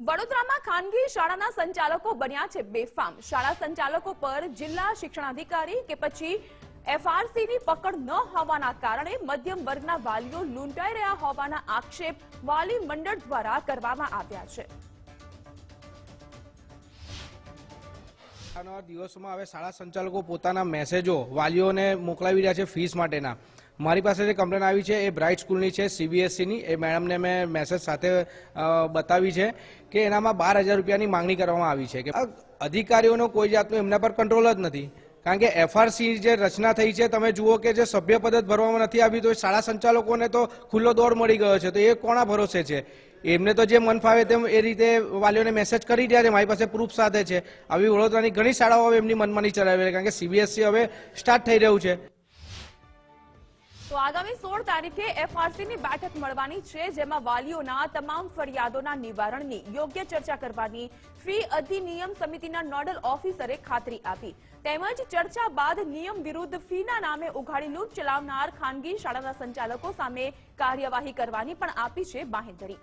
વડોદરામાં ખાનગી શાળાના સંચાલકો બન્યા છે બેફામ. શાળા સંચાલકો પર જિલ્લા શિક્ષણાધિકારી કે પછી એફઆરસીની પકડ ન હોવાના કારણે મધ્યમ વર્ગના વાલીઓ લૂંટાઈ રહ્યા હોવાના આક્ષેપ વાલી મંડળ દ્વારા કરવામાં આવ્યા છે. દિવસોમાં હવે શાળા સંચાલકો પોતાના મેસેજો વાલીઓને મોકલાવી રહ્યા છે ફીસ માટેના. મારી પાસે જે કમ્પ્લેન આવી છે એ બ્રાઇટ સ્કૂલની છે સીબીએસસીની એ મેડમને મેં મેસેજ સાથે બતાવી છે કે એનામાં બાર હજાર રૂપિયાની માંગણી કરવામાં આવી છે કે અધિકારીઓનો કોઈ જાતનો એમના પર કંટ્રોલ જ નથી. કારણ કે એફઆરસી જે રચના થઈ છે, તમે જુઓ કે જે સભ્ય પદ ભરવામાં નથી આવી તો શાળા સંચાલકોને તો ખુલ્લો દોર મળી ગયો છે. તો એ કોના ભરોસે છે? એમને તો જે મન ફાવે તેમ એ રીતે વાલીઓને મેસેજ કરી રહ્યા છે. મારી પાસે પ્રૂફ સાથે છે. આવી વડોદરાની ઘણી શાળાઓ હવે એમની મનમાની ચલાવી કારણ કે સીબીએસસી હવે સ્ટાર્ટ થઈ રહ્યું છે. તો આગામી સોળ તારીખે એફઆરસીની બેઠક મળવાની છે, જેમાં વાલીઓના તમામ ફરિયાદોના નિવારણની યોગ્ય ચર્ચા કરવાની ફી અધિનિયમ સમિતિના નોડલ ઓફિસરે ખાતરી આપી. તેમજ ચર્ચા બાદ નિયમ વિરુદ્ધ ફીના નામે ઉઘાડી લૂંટ ચલાવનાર ખાનગી શાળાના સંચાલકો સામે કાર્યવાહી કરવાની પણ આપી છે બાંહેધરી.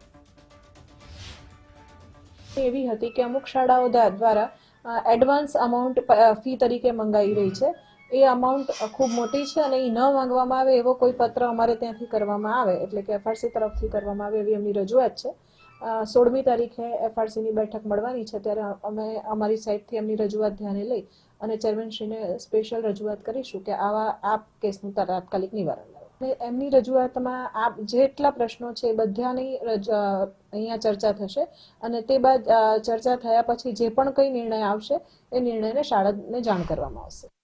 એવી હતી કે અમુક શાળાઓ દ્વારા એડવાન્સ અમાઉન્ટ ફી તરીકે મંગાવી રહી છે. એ અમાઉન્ટ ખૂબ મોટી છે અને એ ન માંગવામાં આવે એવો કોઈ પત્ર અમારે ત્યાંથી કરવામાં આવે. એટલે કે એફઆરસી તરફથી કરવામાં આવે એવી એમની રજૂઆત છે. સોળમી તારીખે એફઆરસીની બેઠક મળવાની છે ત્યારે અમે અમારી સાઈડથી એમની રજૂઆત ધ્યાને લઈ અને ચેરમેનશ્રીને સ્પેશિયલ રજૂઆત કરીશું કે આવા, આ કેસનું તાત્કાલિક નિવારણ એમની રજૂઆતમાં આ જેટલા પ્રશ્નો છે એ બધાની અહીંયા ચર્ચા થશે અને તે બાદ ચર્ચા થયા પછી જે પણ કંઈ નિર્ણય આવશે એ નિર્ણયને શાળાને જાણ કરવામાં આવશે.